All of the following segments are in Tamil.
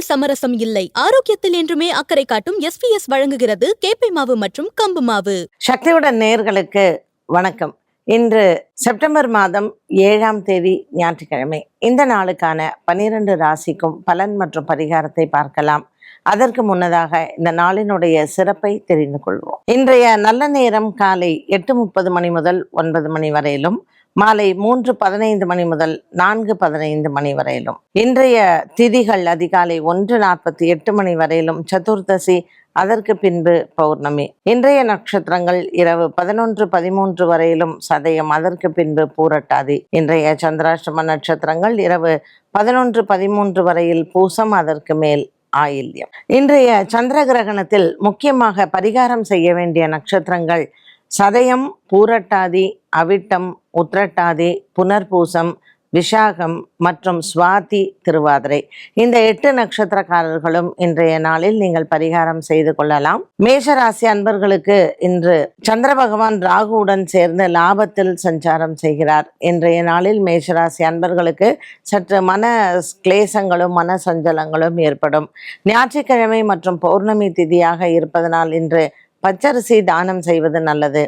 உணவில் சமரசம் இல்லை. ஆரோக்கியத்தில் என்றுமே அக்கறை காட்டும் எஸ் பி எஸ் வழங்குகிறது கேப்பை மாவு மற்றும் கம்பு மாவு. சக்தியுடன் நேர்களுக்கு வணக்கம். இன்று செப்டம்பர் மாதம் ஏழாம் தேதி ஞாயிற்றுக்கிழமை. இந்த நாளுக்கான பனிரெண்டு ராசிக்கும் பலன் மற்றும் பரிகாரத்தை பார்க்கலாம். அதற்கு முன்னதாக இந்த நாளினுடைய சிறப்பை தெரிந்து கொள்வோம். இன்றைய நல்ல நேரம் காலை எட்டு முப்பது மணி முதல் ஒன்பது மணி வரையிலும் மாலை மூன்று பதினைந்து மணி முதல் நான்கு பதினைந்து மணி வரையிலும். இன்றைய திதிகள் அதிகாலை ஒன்று நாற்பத்தி எட்டு மணி வரையிலும் சதுர்தசி அதற்கு பின்பு பௌர்ணமி. இன்றைய நட்சத்திரங்கள் இரவு பதினொன்று பதிமூன்று வரையிலும் சதயம் அதற்கு பின்பு பூரட்டாதி. இன்றைய சந்திராஷ்டம நட்சத்திரங்கள் இரவு பதினொன்று பதிமூன்று வரையில் பூசம் அதற்கு மேல் ஆயில்யம். இன்றைய சந்திர கிரகணத்தில் முக்கியமாக பரிகாரம் செய்ய வேண்டிய நட்சத்திரங்கள் சதயம் பூரட்டாதி அவிட்டம் உத்திரட்டாதி புனர்பூசம் விஷாகம் மற்றும் சுவாதி திருவாதிரை. இந்த எட்டு நட்சத்திரக்காரர்களும் இன்றைய நாளில் நீங்கள் பரிகாரம் செய்து கொள்ளலாம். மேஷராசி அன்பர்களுக்கு இன்று சந்திர பகவான் ராகுவுடன் சேர்ந்து லாபத்தில் சஞ்சாரம் செய்கிறார். இன்றைய நாளில் மேஷராசி அன்பர்களுக்கு சற்று மன கிளேசங்களும் மன சஞ்சலங்களும் ஏற்படும். ஞாயிற்றுக்கிழமை மற்றும் பௌர்ணமி திதியாக இருப்பதனால் இன்று பச்சரிசி தானம் செய்வது நல்லது.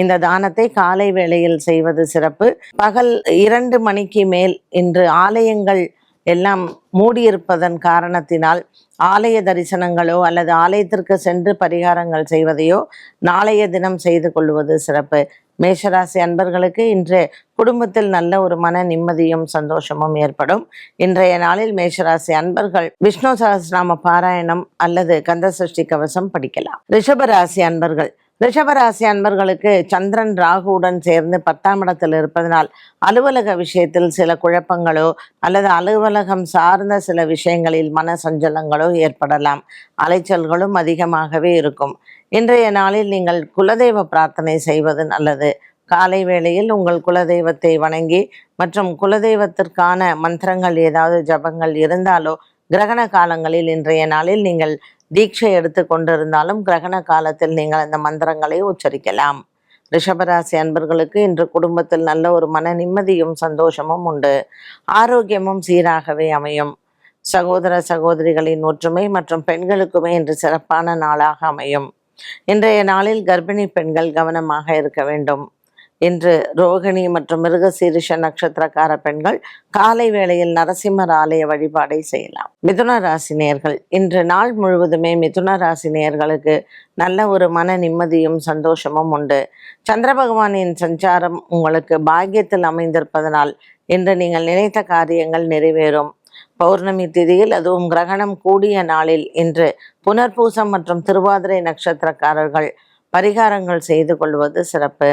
இந்த தானத்தை காலை வேளையில் செய்வது சிறப்பு. பகல் இரண்டு மணிக்கு மேல் இன்று ஆலயங்கள் எல்லாம் மூடியிருப்பதன் காரணத்தினால் ஆலய தரிசனங்களோ அல்லது ஆலயத்திற்கு சென்று பரிகாரங்கள் செய்வதையோ நாளைய தினம் செய்து கொள்வது சிறப்பு. மேஷராசி அன்பர்களுக்கு இன்று குடும்பத்தில் நல்ல ஒரு மன நிம்மதியும் சந்தோஷமும் ஏற்படும். இன்றைய நாளில் மேஷராசி அன்பர்கள் விஷ்ணு சகஸ்ரநாம பாராயணம் அல்லது கந்த சஷ்டி கவசம் படிக்கலாம். ரிஷபராசி அன்பர்கள் ரிஷபராசி அன்பர்களுக்கு சந்திரன் ராகுவுடன் சேர்ந்து பத்தாம் இடத்தில் இருப்பதனால் அலுவலக விஷயத்தில் சில குழப்பங்களோ அல்லது அலுவலகம் சார்ந்த சில விஷயங்களில் மன சஞ்சலங்களோ ஏற்படலாம். அலைச்சல்களும் அதிகமாகவே இருக்கும். இன்றைய நாளில் நீங்கள் குலதெய்வ பிரார்த்தனை செய்வது நல்லது. காலை வேளையில் உங்கள் குலதெய்வத்தை வணங்கி மற்றும் குலதெய்வத்திற்கான மந்திரங்கள் ஏதாவது ஜபங்கள் இருந்தாலோ கிரகண காலங்களில் இன்றைய நாளில் நீங்கள் தீட்சை எடுத்து கொண்டிருந்தாலும் கிரகண காலத்தில் நீங்கள் அந்த மந்திரங்களை உச்சரிக்கலாம். ரிஷபராசி அன்பர்களுக்கு இன்று குடும்பத்தில் நல்ல ஒரு மன நிம்மதியும் சந்தோஷமும் உண்டு. ஆரோக்கியமும் சீராகவே அமையும். சகோதர சகோதரிகளின் ஒற்றுமை மற்றும் பெண்களுக்குமே இன்று சிறப்பான நாளாக அமையும். இன்றைய நாளில் கர்ப்பிணி பெண்கள் கவனமாக இருக்க வேண்டும். இன்று ரோகிணி மற்றும் மிருகசீரிஷ நட்சத்திரக்கார பெண்கள் காலை வேளையில் நரசிம்மர் ஆலய வழிபாடை செய்யலாம். மிதுன ராசி நேர்கள் இன்று நாள் முழுவதுமே மிதுன ராசி நேர்களுக்கு நல்ல ஒரு மன நிம்மதியும் சந்தோஷமும் உண்டு. சந்திர பகவானின் சஞ்சாரம் உங்களுக்கு பாக்கியத்தில் அமைந்திருப்பதனால் இன்று நீங்கள் நினைத்த காரியங்கள் நிறைவேறும். பௌர்ணமி திதியில் அதுவும் கிரகணம் கூடிய நாளில் இன்று புனர்பூசம் மற்றும் திருவாதிரை நட்சத்திரக்காரர்கள் பரிகாரங்கள் செய்து கொள்வது சிறப்பு.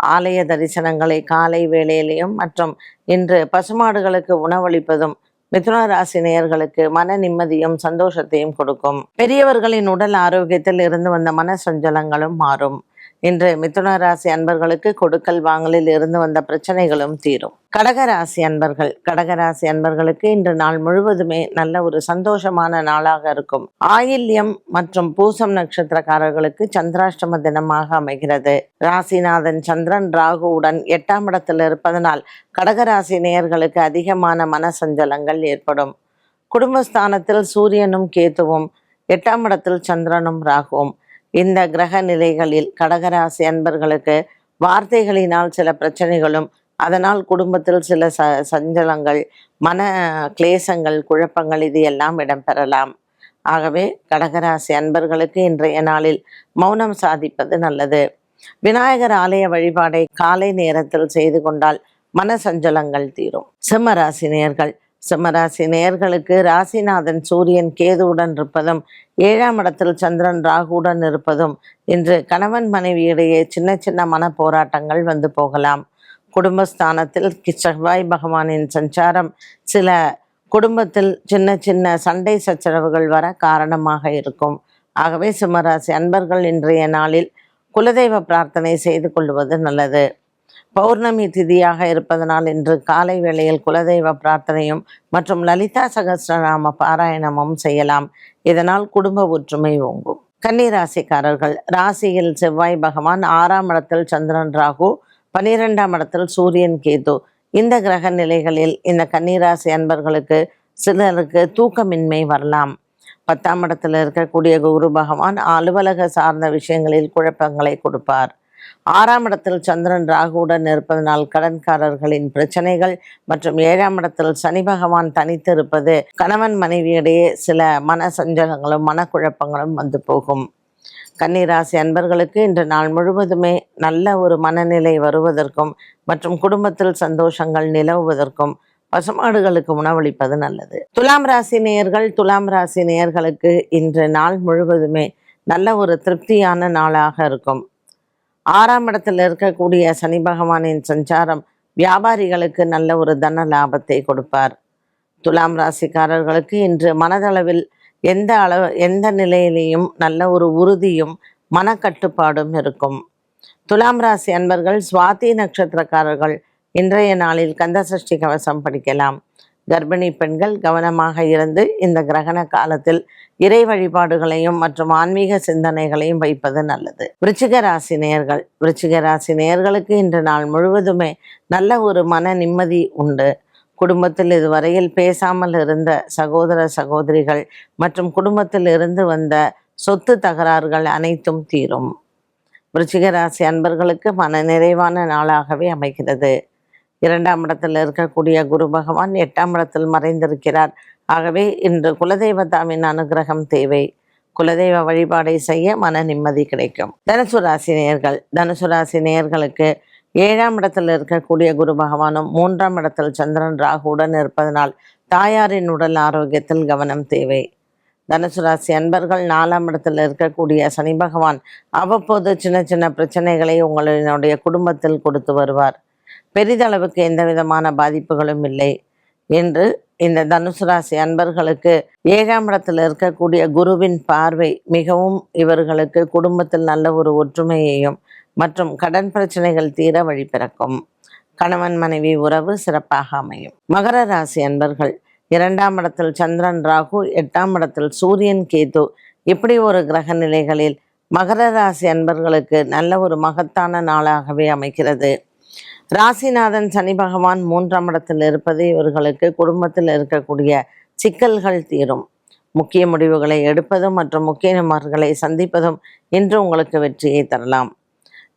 ஆலய தரிசனங்களை காலை வேளையிலையும் மற்றும் இன்று பசுமாடுகளுக்கு உணவளிப்பதும் மிதுன ராசி நேயர்களுக்கு மன நிம்மதியும் சந்தோஷத்தையும் கொடுக்கும். பெரியவர்களின் உடல் ஆரோக்கியத்தில் இருந்து வந்த மன சஞ்சலங்களும் மாறும். இன்று மிதுன ராசி அன்பர்களுக்கு கொடுக்கல் வாங்கலில் இருந்து வந்த பிரச்சனைகளும் தீரும். கடகராசி அன்பர்கள் கடகராசி அன்பர்களுக்கு இன்று நாள் முழுவதுமே நல்ல ஒரு சந்தோஷமான நாளாக இருக்கும். ஆயில்யம் மற்றும் பூசம் நட்சத்திரக்காரர்களுக்கு சந்திராஷ்டம தினமாக அமைகிறது. ராசிநாதன் சந்திரன் ராகுவுடன் எட்டாம் இடத்தில் இருப்பதனால் கடகராசி நேயர்களுக்கு அதிகமான மன சஞ்சலங்கள் ஏற்படும். குடும்பஸ்தானத்தில் சூரியனும் கேத்துவும் எட்டாம் இடத்தில் சந்திரனும் ராகுவும். இந்த கிரக நிலைகளில் கடகராசி அன்பர்களுக்கு வார்த்தைகளினால் சில பிரச்சனைகளும் அதனால் குடும்பத்தில் சில ச சஞ்சலங்கள் மன கிளேசங்கள் குழப்பங்கள் இது எல்லாம் இடம்பெறலாம். ஆகவே கடகராசி அன்பர்களுக்கு இன்றைய நாளில் மௌனம் சாதிப்பது நல்லது. விநாயகர் ஆலய வழிபாடை காலை நேரத்தில் செய்து கொண்டால் மன சஞ்சலங்கள் தீரும். சிம்மராசினியர்கள் சிம்மராசி நேர்களுக்கு ராசிநாதன் சூரியன் கேதுவுடன் இருப்பதும் ஏழாம் இடத்தில் சந்திரன் ராகுவுடன் இருப்பதும் இன்று கணவன் மனைவியிடையே சின்ன சின்ன மன போராட்டங்கள் வந்து போகலாம். குடும்பஸ்தானத்தில் செவ்வாய் பகவானின் சஞ்சாரம் சில குடும்பத்தில் சின்ன சின்ன சண்டை சச்சரவுகள் வர காரணமாக இருக்கும். ஆகவே சிம்மராசி அன்பர்கள் இன்றைய நாளில் குலதெய்வ பிரார்த்தனை செய்து கொள்வது நல்லது. பௌர்ணமி திதியாக இருப்பதனால் இன்று காலை வேளையில் குலதெய்வ பிரார்த்தனையும் மற்றும் லலிதா சகசிரநாம பாராயணமும் செய்யலாம். இதனால் குடும்ப ஒற்றுமை ஓங்கும். கன்னிராசிக்காரர்கள் ராசியில் செவ்வாய் பகவான் ஆறாம் இடத்தில் சந்திரன் ராகு பனிரெண்டாம் இடத்தில் சூரியன் கேது. இந்த கிரக நிலைகளில் இந்த கன்னிராசி அன்பர்களுக்கு சிலருக்கு தூக்கமின்மை வரலாம். பத்தாம் இடத்தில் இருக்கக்கூடிய குரு பகவான் அலுவலக சார்ந்த விஷயங்களில் குழப்பங்களை கொடுப்பார். ஆறாம் இடத்தில் சந்திரன் ராகுவுடன் இருப்பதனால் கடன்காரர்களின் பிரச்சனைகள் மற்றும் ஏழாம் இடத்தில் சனி பகவான் தனித்து இருப்பது கணவன் மனைவியிடையே சில மன சஞ்சலங்களும் மனக்குழப்பங்களும் வந்து போகும். கன்னிராசி அன்பர்களுக்கு இன்று நாள் முழுவதுமே நல்ல ஒரு மனநிலை வருவதற்கும் மற்றும் குடும்பத்தில் சந்தோஷங்கள் நிலவுவதற்கும் பசுமாடுகளுக்கு உணவளிப்பது நல்லது. துலாம் ராசி நேயர்கள் துலாம் ராசி நேயர்களுக்கு இன்று நாள் முழுவதுமே நல்ல ஒரு திருப்தியான நாளாக இருக்கும். ஆறாம் இடத்தில் இருக்கக்கூடிய சனி பகவானின் சஞ்சாரம் வியாபாரிகளுக்கு நல்ல ஒரு தன லாபத்தை கொடுப்பார். துலாம் ராசிக்காரர்களுக்கு இன்று மனதளவில் எந்த அளவு எந்த நிலையிலையும் நல்ல ஒரு உறுதியும் மனக்கட்டுப்பாடும் இருக்கும். துலாம் ராசி அன்பர்கள் சுவாதி நட்சத்திரக்காரர்கள் இன்றைய நாளில் கந்தசஷ்டி கவசம் படிக்கலாம். கர்ப்பிணி பெண்கள் கவனமாக இருந்து இந்த கிரகண காலத்தில் இறை வழிபாடுகளையும் மற்றும் ஆன்மீக சிந்தனைகளையும் வைப்பது நல்லது. விருச்சிக ராசி நேயர்கள் விருச்சிக ராசி நேயர்களுக்கு இன்று நாள் முழுவதுமே நல்ல ஒரு மன நிம்மதி உண்டு. குடும்பத்தில் இதுவரையில் பேசாமல் இருந்த சகோதர சகோதரிகள் மற்றும் குடும்பத்தில் இருந்து வந்த சொத்து தகராறுகள் அனைத்தும் தீரும். விருச்சிக ராசி அன்பர்களுக்கு மன நிறைவான நாளாகவே அமைகிறது. இரண்டாம் இடத்தில் இருக்கக்கூடிய குரு பகவான் எட்டாம் இடத்தில் மறைந்திருக்கிறார். ஆகவே இன்று குலதெய்வத்தாவின் அனுகிரகம் தேவை. குலதெய்வ வழிபாடை செய்ய மன நிம்மதி கிடைக்கும். தனுசு ராசி நேயர்கள் தனுசு ராசி நேயர்களுக்கு ஏழாம் இடத்தில் இருக்கக்கூடிய குரு பகவானும் மூன்றாம் இடத்தில் சந்திரன் ராகுடன் இருப்பதனால் தாயாரின் உடல் ஆரோக்கியத்தில் கவனம் தேவை. தனுசு ராசி அன்பர்கள் நாலாம் இடத்தில் இருக்கக்கூடிய சனி பகவான் அவ்வப்போது சின்ன சின்ன பிரச்சனைகளை உங்களுடைய குடும்பத்தில் கொடுத்து வருவார். பெரிதளவுக்கு எந்த விதமான பாதிப்புகளும் இல்லை என்று இந்த தனுசு ராசி அன்பர்களுக்கு ஏழாம் இடத்தில் இருக்கக்கூடிய குருவின் பார்வை மிகவும் இவர்களுக்கு குடும்பத்தில் நல்ல ஒரு ஒற்றுமையையும் மற்றும் கடன் பிரச்சனைகள் தீர வழி பிறக்கும். கணவன் மனைவி உறவு சிறப்பாக அமையும். மகர ராசி அன்பர்கள் இரண்டாம் இடத்தில் சந்திரன் ராகு எட்டாம் இடத்தில் சூரியன் கேது. இப்படி ஒரு கிரக நிலைகளில் மகர ராசி அன்பர்களுக்கு நல்ல ஒரு மகத்தான நாளாகவே அமைகிறது. ராசிநாதன் சனி பகவான் மூன்றாம் இடத்தில் இருப்பது இவர்களுக்கு குடும்பத்தில் இருக்கக்கூடிய சிக்கல்கள் தீரும். முக்கிய முடிவுகளை எடுப்பதும் மற்றும் முக்கிய நபர்களை சந்திப்பதும் இன்று உங்களுக்கு வெற்றியை தரலாம்.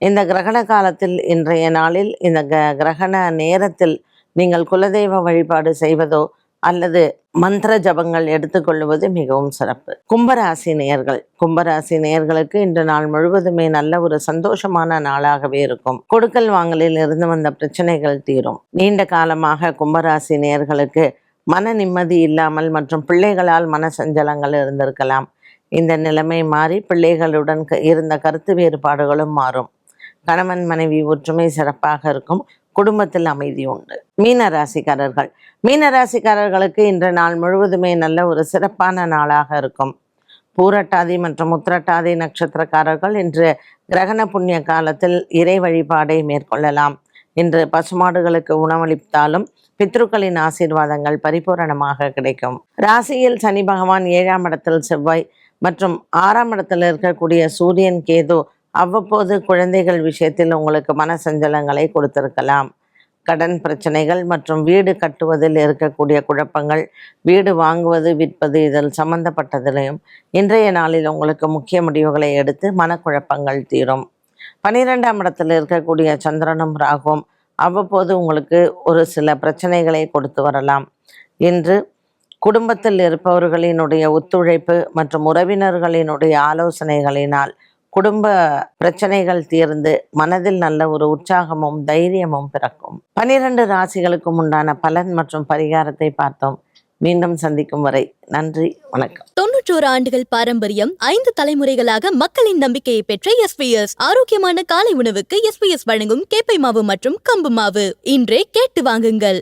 இந்த கிரகண காலத்தில் இன்றைய நாளில் இந்த க கிரகண நேரத்தில் நீங்கள் குலதெய்வ வழிபாடு செய்வதோ அல்லது மந்திர ஜபங்கள் எடுத்துக்கொள்வது மிகவும் சிறப்பு. கும்பராசி நேயர்கள். கும்பராசி நேயர்களுக்கு இன்று நாள் முழுவதுமே நல்ல ஒரு சந்தோஷமான நாளாகவே இருக்கும். கொடுக்கல் வாங்கலில் இருந்து வந்த பிரச்சனைகள் தீரும். நீண்ட காலமாக கும்பராசி நேயர்களுக்கு மன நிம்மதி இல்லாமல் மற்றும் பிள்ளைகளால் மன சஞ்சலங்கள் இருந்திருக்கலாம். இந்த நிலைமை மாறி பிள்ளைகளுடன் இருந்த கருத்து வேறுபாடுகளும் மாறும். கணவன் மனைவி ஒற்றுமை சிறப்பாக இருக்கும். குடும்பத்தில் அமைதி உண்டு. மீன ராசிக்காரர்கள். மீன ராசிக்காரர்களுக்கு இன்று நாள் முழுவதுமே நல்ல ஒரு சிறப்பான நாளாக இருக்கும். பூரட்டாதி மற்றும் உத்திரட்டாதி நட்சத்திரக்காரர்கள் இன்று கிரகண புண்ணிய காலத்தில் இறை வழிபாடை மேற்கொள்ளலாம். இன்று பசுமாடுகளுக்கு உணவளித்தாலும் பித்ருக்களின் ஆசீர்வாதங்கள் பரிபூரணமாக கிடைக்கும். ராசியில் சனி பகவான் ஏழாம் இடத்தில் செவ்வாய் மற்றும் ஆறாம் இடத்தில் இருக்கக்கூடிய சூரியன் கேது அவ்வப்போது குழந்தைகள் விஷயத்தில் உங்களுக்கு மன சஞ்சலங்களை கொடுத்திருக்கலாம். கடன் பிரச்சனைகள் மற்றும் வீடு கட்டுவதில் இருக்கக்கூடிய குழப்பங்கள் வீடு வாங்குவது விற்பது இதில் சம்பந்தப்பட்டதிலையும் இன்றைய நாளில் உங்களுக்கு முக்கிய முடிவுகளை எடுத்து மனக்குழப்பங்கள் தீரும். பனிரெண்டாம் இடத்தில் இருக்கக்கூடிய சந்திரனும் ராகும் அவ்வப்போது உங்களுக்கு ஒரு சில பிரச்சனைகளை கொடுத்து வரலாம். இன்று குடும்பத்தில் இருப்பவர்களினுடைய ஒத்துழைப்பு மற்றும் உறவினர்களினுடைய ஆலோசனைகளினால் குடும்ப பிரச்சனைகள் தீர்ந்து மனதில் நல்ல ஒரு உற்சாகமும் தைரியமும் பிறக்கும். பனிரெண்டு ராசிகளுக்கும் உண்டான பலன் மற்றும் பரிகாரத்தை பார்த்தோம். மீண்டும் சந்திக்கும் வரை நன்றி வணக்கம். தொன்னூற்றோரு ஆண்டுகள் பாரம்பரியம் ஐந்து தலைமுறைகளாக மக்களின் நம்பிக்கையை பெற்ற எஸ்பிஎஸ் ஆரோக்கியமான காலை உணவுக்கு எஸ்பிஎஸ் வழங்கும் கேப்பை மாவு மற்றும் கம்பு மாவு. இன்றே கேட்டு வாங்குங்கள்.